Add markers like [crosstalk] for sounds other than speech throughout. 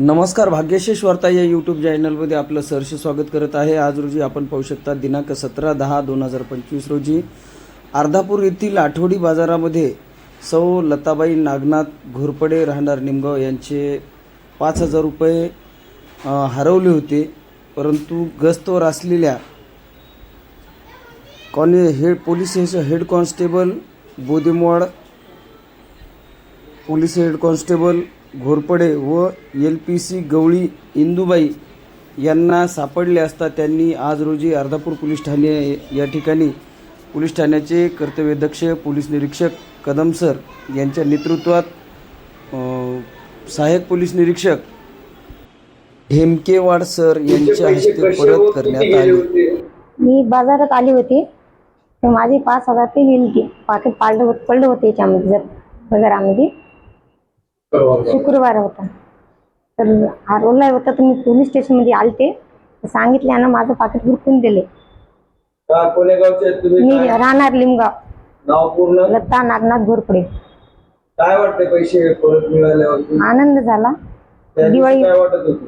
नमस्कार भाग्यशेष वार्ता या यूट्यूब चॅनलमध्ये आपलं सहर्ष स्वागत करत आहे. आज रोजी आपण पाहू शकता दिनांक सतरा दहा दोन हजार पंचवीस रोजी अर्धापूर येथील आठवडी बाजारामध्ये सौ लताबाई नागनाथ घोरपडे राहणार निमगाव यांचे पाच हजार रुपये हरवले होते. परंतु गस्तवर असलेल्या कॉने head police station head constable Bodemwad police head constable Ghorpade व L P C Gawali Indubai यांना सापडले असता त्यांनी आज रोजी अर्धापूर पोलीस ठाणे या ठिकाणी पोलीस ठाण्याचे कर्तव्यदक्ष पोलीस निरीक्षक कदम सर यांच्या नेतृत्वात सहाय्यक पोलीस निरीक्षक हेमकेवाड सर यांच्या हस्ते परत करण्यात आले. मी बाजारात आली होती. तर माझे पाच हजार ते पाकिट पाळलं होत पडलं होते याच्यामध्ये जर बाजारामध्ये. शुक्रवार होता. तर हरवला होता तर मी पोलीस स्टेशनमध्ये आलते. तर सांगितल्यानं माझं पाकिट हुडकून दिले. मी राहणार लिमगाव. लता नागनाथ घोरपडे. काय वाटते पैसे परत मिळाल्यावर? आनंद झाला. दिवाळी काय वाटत होतं?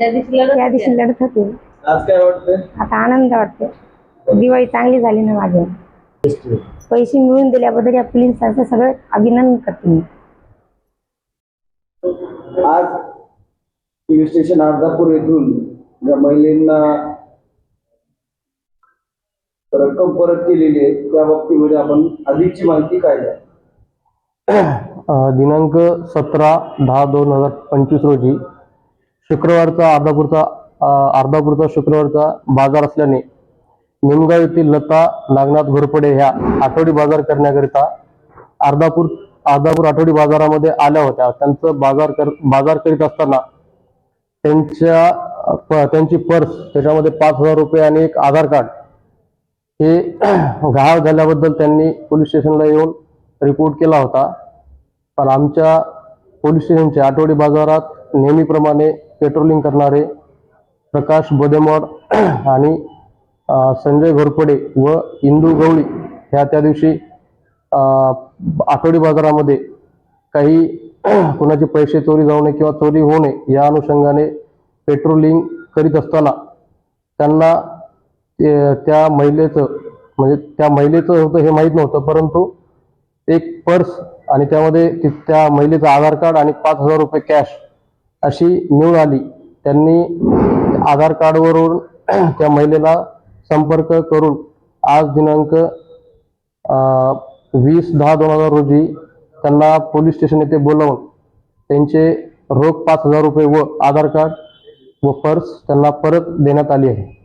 त्या दिवशी लढत होते. आज काय वाटतंय? आता आनंद वाटते दिवाळी चांगली झाली ना माझी. पैसे मिळून दिल्याबद्दल या पोलिसांचं सगळं अभिनंदन करते मी. आज पोलीस स्टेशन अर्धापूर येथून ज्या महिलांना रक्कम परत केलेली आहे त्या बाबतीमध्ये आपण अधिकची माहिती काय द्या दिनांक सतरा दहा दोन हजार पंचवीस रोजी शुक्रवारचा अर्धापूरचा अर्धापूरचा शुक्रवारचा बाजार असल्याने निमगाव येथील लता नागनाथ घोरपडे ह्या आठवडी बाजार करण्याकरिता अर्धापूर आदापूर आठवडी बाजारामध्ये आल्या होत्या. त्यांचं बाजार कर बाजार करीत असताना त्यांच्या प- त्यांची पर्स त्याच्यामध्ये पाच हजार रुपये आणि एक आधार कार्ड हे [clears throat] गहाळ झाल्याबद्दल त्यांनी पोलीस स्टेशनला येऊन रिपोर्ट केला होता. पण आमच्या पोलीस स्टेशनच्या आठवडी बाजारात नेहमीप्रमाणे पेट्रोलिंग करणारे प्रकाश बोदेमोड [clears throat] आणि संजय घोरपडे व इंदू गवळी ह्या त्या दिवशी आठवडी बाजारामध्ये काही [clears throat] कुणाचे पैसे चोरी जाऊ नये किंवा चोरी होऊ नये या अनुषंगाने पेट्रोलिंग करीत असताना त्यांना ते- त्या महिलेचं म्हणजे त्या महिलेचं होतं हे माहीत नव्हतं परंतु एक पर्स आणि त्यामध्ये त्या महिलेचं आधार कार्ड आणि पाच हजार रुपये कॅश अशी मिळून आली. त्यांनी आधार कार्डवरून [clears throat] त्या महिलेला संपर्क करून आज दिनांक वीस दहा दोन हजार रोजी त्यांना पोलीस स्टेशन येथे बोलावून त्यांचे रोख पाच हजार रुपये व आधार कार्ड व पर्स त्यांना परत देण्यात आली आहे.